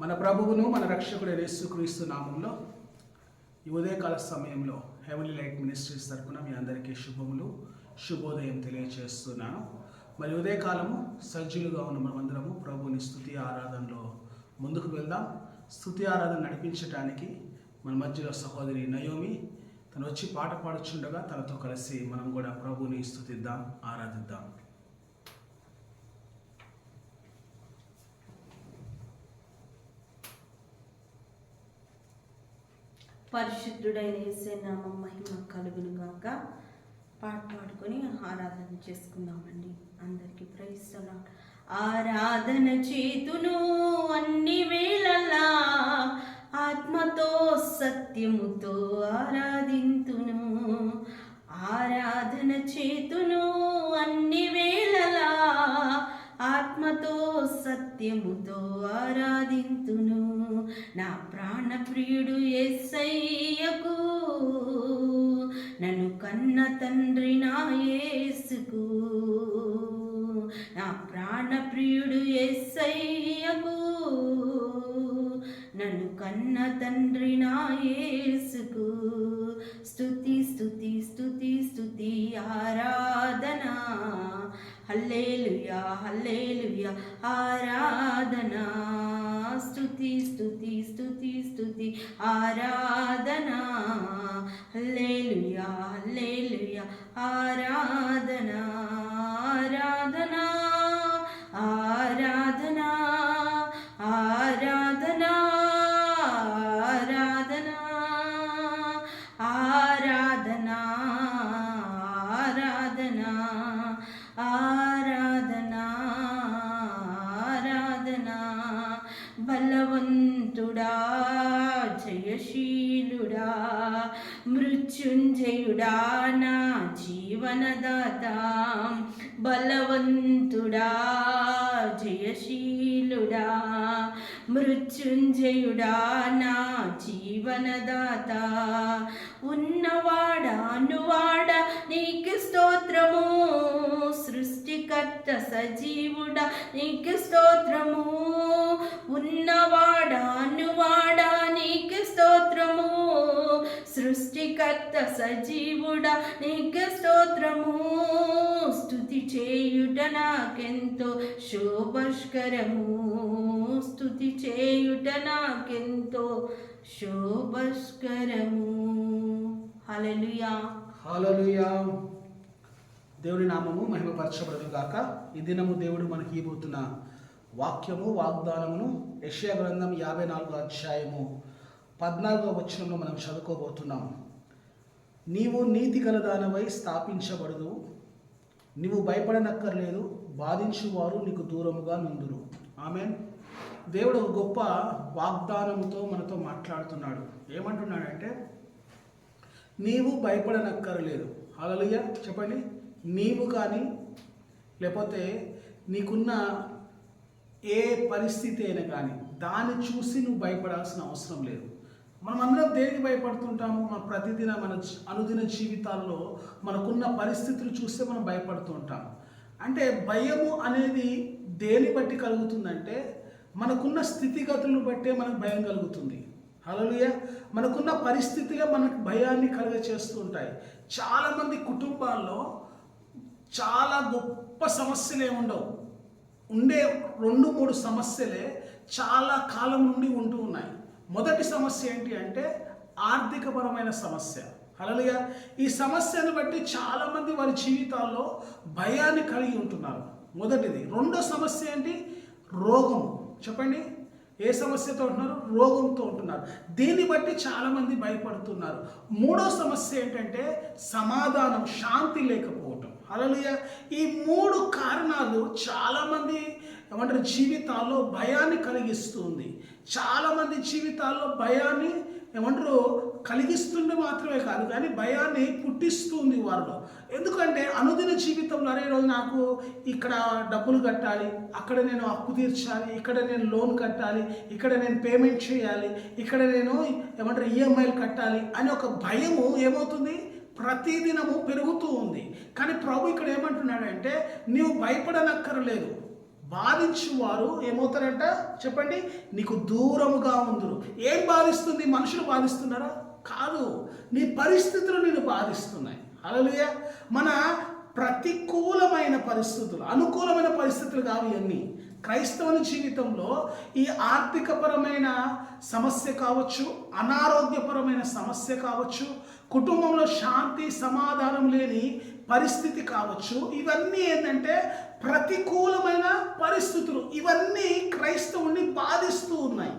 మన ప్రభువును మన రక్షకుడు యేసుక్రీస్తు నామంలో ఈ ఉదయకాల సమయంలో హెవెన్లీ లైట్ మినిస్ట్రీస్ తరఫున మీ అందరికీ శుభములు శుభోదయం తెలియచేస్తున్నాను. మరి ఉదయకాలము సజ్జులుగా ఉన్న మనమందరము ప్రభుని స్థుతి ఆరాధనలో ముందుకు వెళ్దాం. స్థుతి ఆరాధన నడిపించడానికి మన మధ్యలో సహోదరి నయోమి తను వచ్చి పాట పాడుచుండగా తనతో కలిసి మనం కూడా ప్రభుని స్థుతిద్దాం ఆరాధిద్దాం. పరిశుద్ధుడైన ఏసే నామం మహిమ కలుగును గాక. పాట పాడుకొని ఆరాధన చేసుకుందామండి. అందరికీ ప్రైస్తలా ఆరాధన చేతును అన్ని వేళలా ఆత్మతో సత్యముతో ఆరాధింతును. ఆరాధన చేతును ఆత్మతో సత్యముతో ఆరాధింతును. నా ప్రాణప్రియుడు ఎస్సయ్యకు నన్ను కన్న తండ్రి నా యేసుకు. నా ప్రాణప్రియుడు ఎస్సయ్యకు నన్ను కన్న తండ్రి నా యేసుకు. స్తుతి స్తుతి స్తుతి స్తుతి ఆరాధనా. Hallelujah hallelujah. ఆరాధన. స్థుతి స్థుతి స్థుతి స్థుతి ఆరాధన. Hallelujah hallelujah. ఆరాధన. మృత్యుంజయుడా నా జీవనదాత. బలవంతుడా జయశీలుడా. మృత్యుంజయుడా నా జీవనదాత. ఉన్నవాడా అనువాడ నీకు స్తోత్రము. సృష్టికర్త సజీవుడా నీకు స్తోత్రము. ఉన్నవాడా అనువాడ సృష్టికర్త సజీవుడ నీకు స్తోత్రము. స్థుతి చేయుట నాకెంతో శోభస్కరము స్థుతి చేయుట నాకెంతో శోభస్కరము హలలుయా హలలుయా దేవుని నామము మహిమపరచబడదు గాక. ఈ దినము దేవుడు మనకి ఇవ్వబోతున్న వాక్యము వాగ్దానమును యెషయా గ్రంథం యాభై నాలుగు అధ్యాయము. పద్నాలుగో వచనంలో మనం చదువుకోబోతున్నాం. నీవు నీతి గలదానవై స్థాపించబడదు. నీవు భయపడనక్కర్లేదు. బాధించువారు నీకు దూరముగా నుందురు. ఆమె దేవుడు ఒక గొప్ప వాగ్దానముతో మనతో మాట్లాడుతున్నాడు. ఏమంటున్నాడంటే నీవు భయపడనక్కర్లేదు. హల్లెలూయా. చెప్పండి. నీవు కానీ లేకపోతే నీకున్న ఏ పరిస్థితి అయినా కానీ దాన్ని చూసి నువ్వు భయపడాల్సిన అవసరం లేదు. మనం అందరం దేనికి భయపడుతుంటాము? మన ప్రతిదిన మన అనుదిన జీవితాల్లో మనకున్న పరిస్థితులు చూస్తే మనం భయపడుతూ ఉంటాం అంటే భయము అనేది దేని బట్టి కలుగుతుందంటే మనకున్న స్థితిగతులను బట్టే మనకు భయం కలుగుతుంది. అలలుయ మనకున్న పరిస్థితులే మనకు భయాన్ని కలుగచేస్తూ ఉంటాయి. చాలామంది కుటుంబాల్లో చాలా గొప్ప సమస్యలే ఉండవు. ఉండే రెండు మూడు సమస్యలే చాలా కాలం నుండి ఉంటూ ఉన్నాయి. మొదటి సమస్య ఏంటి అంటే ఆర్థికపరమైన సమస్య. అలలుగా ఈ సమస్యను బట్టి చాలామంది వారి జీవితాల్లో భయాన్ని కలిగి ఉంటున్నారు. మొదటిది. రెండో సమస్య ఏంటి? రోగం. చెప్పండి. ఏ సమస్యతో ఉంటున్నారు? రోగంతో ఉంటున్నారు. దీన్ని బట్టి చాలామంది భయపడుతున్నారు. మూడో సమస్య ఏంటంటే సమాధానం శాంతి లేకపోవటం. అలలుయ ఈ మూడు కారణాలు చాలామంది ఏమంటారు? జీవితాల్లో భయాన్ని కలిగిస్తుంది. చాలామంది జీవితాల్లో భయాన్ని ఏమంటారు కలిగిస్తుండే మాత్రమే కాదు కానీ భయాన్ని పుట్టిస్తుంది వారిలో. ఎందుకంటే అనుదిన జీవితంలో అరే రోజు నాకు ఇక్కడ డబ్బులు కట్టాలి అక్కడ నేను అప్పు తీర్చాలి ఇక్కడ నేను లోన్ కట్టాలి ఇక్కడ నేను పేమెంట్ చేయాలి ఇక్కడ నేను ఏమంటారు ఈఎంఐలు కట్టాలి అని ఒక భయము ఏమవుతుంది? ప్రతిదినము పెరుగుతూ ఉంది. కానీ ప్రభు ఇక్కడ ఏమంటున్నాడంటే నీవు భయపడనక్కర్లేదు. బాధించువారు ఏమవుతారంట? చెప్పండి. నీకు దూరముగా ఉందరు. ఏం బాధిస్తుంది? మనుషులు బాధిస్తున్నారా? కాదు. నీ పరిస్థితులు నేను బాధిస్తున్నాయి. అలలుయ మన ప్రతికూలమైన పరిస్థితులు అనుకూలమైన పరిస్థితులు కావు ఇవన్నీ. క్రైస్తవుని జీవితంలో ఈ ఆర్థికపరమైన సమస్య కావచ్చు అనారోగ్యపరమైన సమస్య కావచ్చు కుటుంబంలో శాంతి సమాధానం లేని పరిస్థితి కావచ్చు. ఇవన్నీ ఏంటంటే ప్రతికూలమైన పరిస్థితులు. ఇవన్నీ క్రైస్తవుని బాధిస్తూ ఉన్నాయి.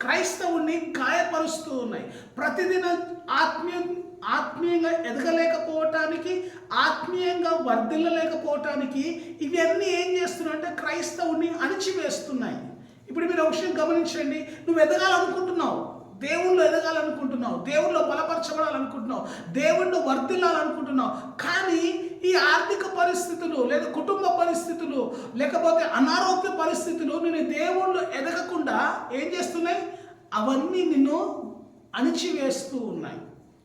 క్రైస్తవుని గాయపరుస్తూ ఉన్నాయి. ప్రతిదిన ఆత్మీయ ఆత్మీయంగా ఎదగలేకపోవటానికి ఆత్మీయంగా వర్ధిల్లలేకపోవటానికి ఇవన్నీ ఏం చేస్తున్నాయంటే క్రైస్తవుని అణిచివేస్తున్నాయి. ఇప్పుడు మీరు ఒక విషయం గమనించండి. నువ్వు ఎదగాలనుకుంటున్నావు. దేవుళ్ళు ఎదగాలనుకుంటున్నావు. దేవుళ్ళు బలపరచబడాలనుకుంటున్నావు. దేవుళ్ళు వర్ధిల్లాలనుకుంటున్నావు. కానీ ఈ ఆర్థిక పరిస్థితులు లేదా కుటుంబ పరిస్థితులు లేకపోతే అనారోగ్య పరిస్థితులు నేను దేవుళ్ళు ఎదగకుండా ఏం చేస్తున్నాయి? అవన్నీ నిన్ను అణిచివేస్తూ ఉన్నాయి.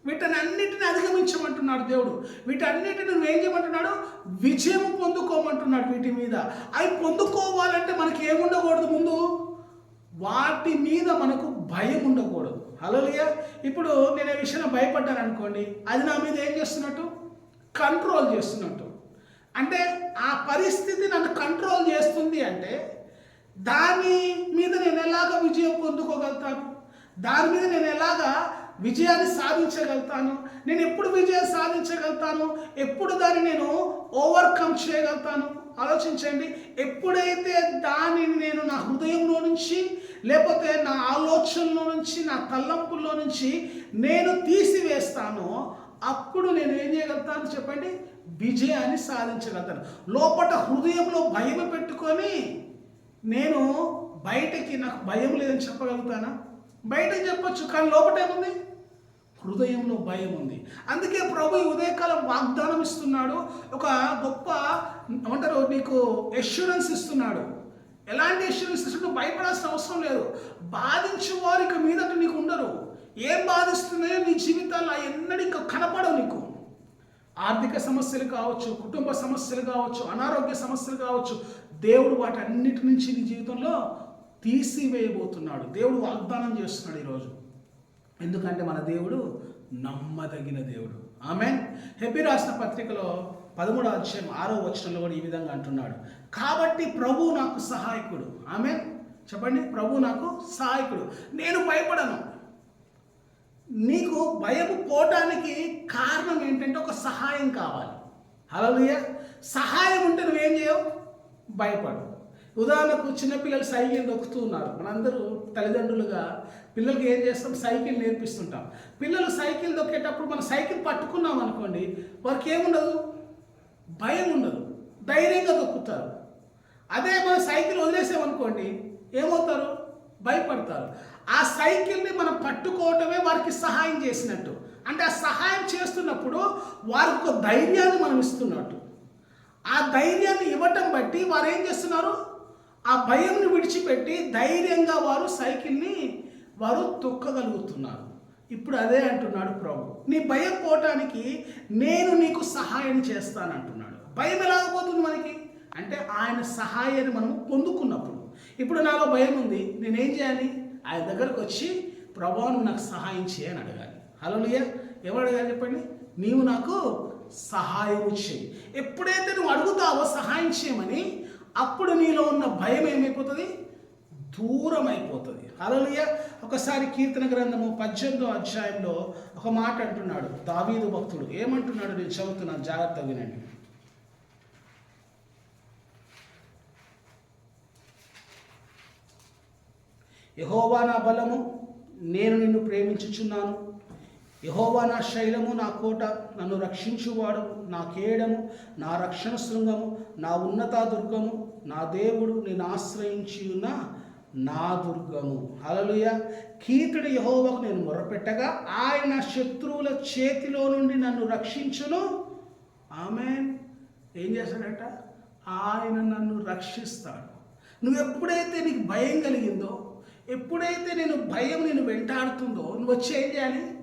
వీటిని అన్నిటిని అధిగమించమంటున్నాడు దేవుడు. వీటన్నిటిని నువ్వు ఏం చేయమంటున్నాడు? విజయం పొందుకోమంటున్నాడు వీటి మీద. అవి పొందుకోవాలంటే మనకి ఏముండకూడదు ముందు? వాటి మీద మనకు భయం ఉండకూడదు. హలో ఇప్పుడు నేను ఈ విషయంలో భయపడ్డాను అనుకోండి. అది నా మీద ఏం చేస్తున్నట్టు? కంట్రోల్ చేస్తున్నట్టు. అంటే ఆ పరిస్థితి నన్ను కంట్రోల్ చేస్తుంది అంటే దాని మీద నేను ఎలాగ విజయం పొందుకోగలుగుతాను? దాని మీద నేను ఎలాగా విజయాన్ని సాధించగలుగుతాను? నేను ఎప్పుడు విజయం సాధించగలుగుతాను? ఎప్పుడు దాన్ని నేను ఓవర్కమ్ చేయగలుగుతాను? ఆలోచించండి. ఎప్పుడైతే దానిని నేను నా హృదయంలో నుంచి లేకపోతే నా ఆలోచనలో నుంచి నా తల్లంపుల్లో నుంచి నేను తీసివేస్తానో అప్పుడు నేను ఏం చేయగలుగుతాను చెప్పండి? విజయాన్ని సాధించగలుగుతాను. లోపల హృదయంలో భయం పెట్టుకొని నేను బయటకి నాకు భయం లేదని చెప్పగలుగుతానా? బయటకి చెప్పొచ్చు కానీ లోపల ఏముంది? హృదయంలో భయం ఉంది. అందుకే ప్రభు ఈ ఉదయకాలం వాగ్దానం ఇస్తున్నాడు. ఒక గొప్ప ఏమంటారు నీకు ఎష్యూరెన్స్ ఇస్తున్నాడు. ఎలాంటి ఎష్యూరెన్స్ ఇస్తున్నాడు భయపడాల్సిన అవసరం లేదు. బాధించే వారికి మీదట నీకు ఉండరు. ఏం బాధిస్తున్నాయో నీ జీవితాలు ఎన్నడూ ఇంకా కనపడవు నీకు. ఆర్థిక సమస్యలు కావచ్చు కుటుంబ సమస్యలు కావచ్చు అనారోగ్య సమస్యలు కావచ్చు దేవుడు వాటన్నిటి నుంచి నీ జీవితంలో తీసివేయబోతున్నాడు. దేవుడు వాగ్దానం చేస్తున్నాడు ఈరోజు. ఎందుకంటే మన దేవుడు నమ్మదగిన దేవుడు. ఆమె హెబ్బి రాసిన పత్రికలో పదమూడు అధ్యాయం ఆరో వచనంలో కూడా ఈ విధంగా అంటున్నాడు. కాబట్టి ప్రభు నాకు సహాయకుడు. ఆమె చెప్పండి. ప్రభు నాకు సహాయకుడు. నేను భయపడను. నీకు భయం పోవటానికి కారణం ఏంటంటే ఒక సహాయం కావాలి. హలోయ సహాయం ఉంటే నువ్వేం చేయవు? భయపడు ఉదాహరణకు చిన్నపిల్లలు సైకిల్ దొక్కుతూ ఉన్నారు మనందరూ తల్లిదండ్రులుగా పిల్లలకి ఏం చేస్తాం? సైకిల్ నేర్పిస్తుంటాం. పిల్లలు సైకిల్ దొక్కేటప్పుడు మనం సైకిల్ పట్టుకున్నాం అనుకోండి వారికి ఏముండదు భయం ఉండదు. ధైర్యంగా దొక్కుతారు. అదే మనం సైకిల్ వదిలేసామనుకోండి ఏమవుతారు? భయపడతారు. ఆ సైకిల్ని మనం పట్టుకోవటమే వారికి సహాయం చేసినట్టు. అంటే ఆ సహాయం చేస్తున్నప్పుడు వారికి ఒక ధైర్యాన్ని మనం ఇస్తున్నట్టు. ఆ ధైర్యాన్ని ఇవ్వటం బట్టి వారు ఏం చేస్తున్నారు? ఆ భయంని విడిచిపెట్టి ధైర్యంగా వారు సైకిల్ని వారు తొక్కగలుగుతున్నారు. ఇప్పుడు అదే అంటున్నాడు ప్రభు. నీ భయం పోవటానికి నేను నీకు సహాయం చేస్తాను అంటున్నాడు భయం ఎలాగపోతుంది మనకి? అంటే ఆయన సహాయాన్ని మనం పొందుకున్నప్పుడు. ఇప్పుడు నాలో భయం ఉంది. నేనేం చేయాలి? ఆయన దగ్గరకు వచ్చి ప్రభావం నాకు సహాయం చేయని అడగాలి. హలోలియ ఎవరు అడగాలి చెప్పండి? నీవు నాకు సహాయం చేయి. ఎప్పుడైతే నువ్వు అడుగుతావో సహాయం చేయమని అప్పుడు నీలో ఉన్న భయం ఏమైపోతుంది? దూరం అయిపోతుంది అలలియ ఒకసారి కీర్తన గ్రంథము పద్దెనిమిదో అధ్యాయంలో ఒక మాట అంటున్నాడు దావీదు భక్తుడు. ఏమంటున్నాడు? నేను చదువుతున్నాను. జాగ్రత్త వినండి. యహోవా నా బలము నేను నిన్ను ప్రేమించుచున్నాను. యహోవా నా శైలము నా కోట నన్ను రక్షించువాడు నా కేడము నా రక్షణ శృంగము నా ఉన్నత దుర్గము నా దేవుడు నేను ఆశ్రయించి ఉన్న నా దుర్గము. అలలుయ కీర్తుడు యహోవకు నేను మొరపెట్టగా ఆయన శత్రువుల చేతిలో నుండి నన్ను రక్షించును. ఆమె ఏం చేస్తాడట? ఆయన నన్ను రక్షిస్తాడు. నువ్వు ఎప్పుడైతే నీకు భయం కలిగిందో ఎప్పుడైతే నేను భయం నేను వెంటాడుతుందో నువ్వు వచ్చి ఏం చేయాలి?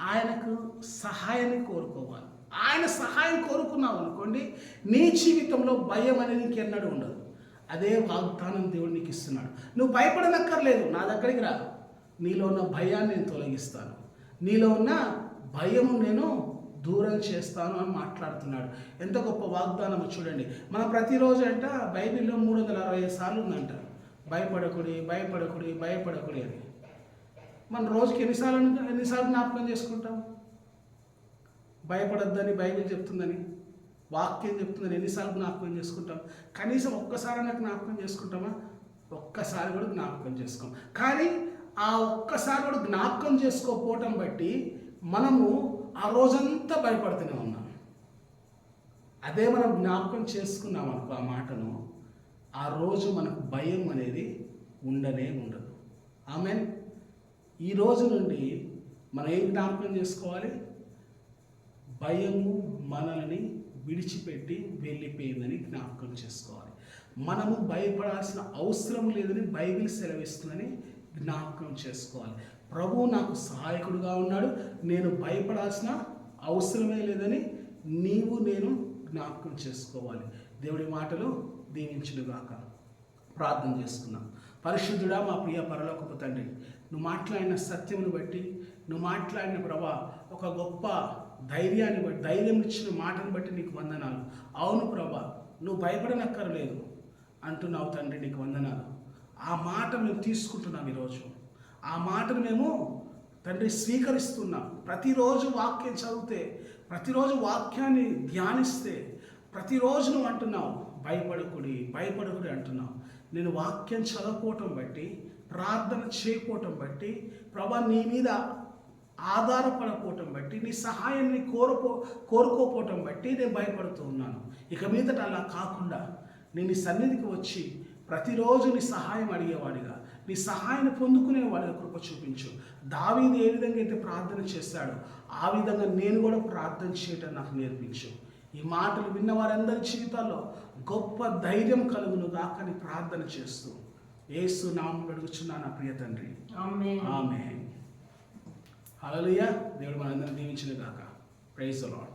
ఆయనకు సహాయాన్ని కోరుకోవాలి. ఆయన సహాయం కోరుకున్నావు అనుకోండి నీ జీవితంలో భయం అనేది నీకెన్నడూ ఉండదు. అదే వాగ్దానం దేవుడు నీకు ఇస్తున్నాడు. నువ్వు భయపడనక్కర్లేదు నా దగ్గరికి రా. నీలో ఉన్న భయాన్ని నేను తొలగిస్తాను. నీలో ఉన్న భయము నేను దూరం చేస్తాను అని మాట్లాడుతున్నాడు. ఎంత గొప్ప వాగ్దానం చూడండి. మనం ప్రతిరోజు అంట బైబిల్లో మూడు వందల అరవై సార్లు ఉందంట. భయపడకుడి భయపడకుడి భయపడకుడి అని. మనం రోజుకి ఎన్నిసార్లు ఎన్నిసార్లు జ్ఞాపకం చేసుకుంటాం? భయపడొద్దని బైబిల్ చెప్తుందని వాక్యం చెప్తుందని ఎన్నిసార్లు జ్ఞాపకం చేసుకుంటాం? కనీసం ఒక్కసారైనా జ్ఞాపకం చేసుకుంటామా? ఒక్కసారి కూడా జ్ఞాపకం చేసుకోం. కానీ ఆ ఒక్కసారి కూడా జ్ఞాపకం చేసుకోకపోవటం బట్టి మనము ఆ రోజంతా భయపడుతూనే ఉన్నాం. అదే మనం జ్ఞాపకం చేసుకున్నాం అనుకో ఆ మాటను ఆ రోజు మనకు భయం అనేది ఉండనే ఉండదు. ఆమె ఈ రోజు నుండి మనం ఏం జ్ఞాపకం చేసుకోవాలి? భయము మనల్ని విడిచిపెట్టి వెళ్ళిపోయిందని జ్ఞాపకం చేసుకోవాలి. మనము భయపడాల్సిన అవసరం లేదని బైబిల్ సెలవిస్తుందని జ్ఞాపకం చేసుకోవాలి. ప్రభు నాకు సహాయకుడుగా ఉన్నాడు. నేను భయపడాల్సిన అవసరమే లేదని నీవు నేను జ్ఞాపకం చేసుకోవాలి. దేవుడి మాటలు దీవించునుగాక ప్రార్థన చేసుకున్నాం. పరిశుద్ధుడా మా ప్రియ పరలోకపు తండ్రి నువ్వు మాట్లాడిన సత్యమును బట్టి నువ్వు మాట్లాడిన ప్రభా ఒక గొప్ప ధైర్యాన్ని బట్టి ధైర్యం ఇచ్చిన మాటను బట్టి నీకు వందనాలు. అవును ప్రభా నువ్వు భయపడనక్కర్లేదు అంటున్నావు తండ్రి నీకు వందనాలు. ఆ మాట మేము తీసుకుంటున్నాం ఈరోజు. ఆ మాటను మేము తండ్రి స్వీకరిస్తున్నాం. ప్రతిరోజు వాక్యం చదివితే ప్రతిరోజు వాక్యాన్ని ధ్యానిస్తే ప్రతిరోజు నువ్వు అంటున్నావు భయపడకుడి భయపడకుడి అంటున్నావు. నేను వాక్యం చదవకపోవటం బట్టి ప్రార్థన చేయకపోవటం బట్టి ప్రభా నీ మీద ఆధారపడకపోవటం బట్టి నీ సహాయాన్ని కోరుకో కోరుకోపోవటం బట్టి నేను భయపడుతూ ఉన్నాను. ఇక మీదట అలా కాకుండా నేను నీ సన్నిధికి వచ్చి ప్రతిరోజు నీ సహాయం అడిగేవాడిగా నీ సహాయాన్ని పొందుకునేవాడిగా కృప చూపించు. దావీది ఏ విధంగా అయితే ప్రార్థన చేశాడో ఆ విధంగా నేను కూడా ప్రార్థన చేయటం నాకు నేర్పించు. ఈ మాటలు విన్న వారందరి జీవితాల్లో గొప్ప ధైర్యం కలుగును దాకని ప్రార్థన చేస్తూ ఏసు నామం అడుగుచున్నా నా ప్రియ తండ్రి. ఆమె హల్లెలూయా. దేవుడు మనందరిని దీవించిన గాక ప్రైజ్ లాడ్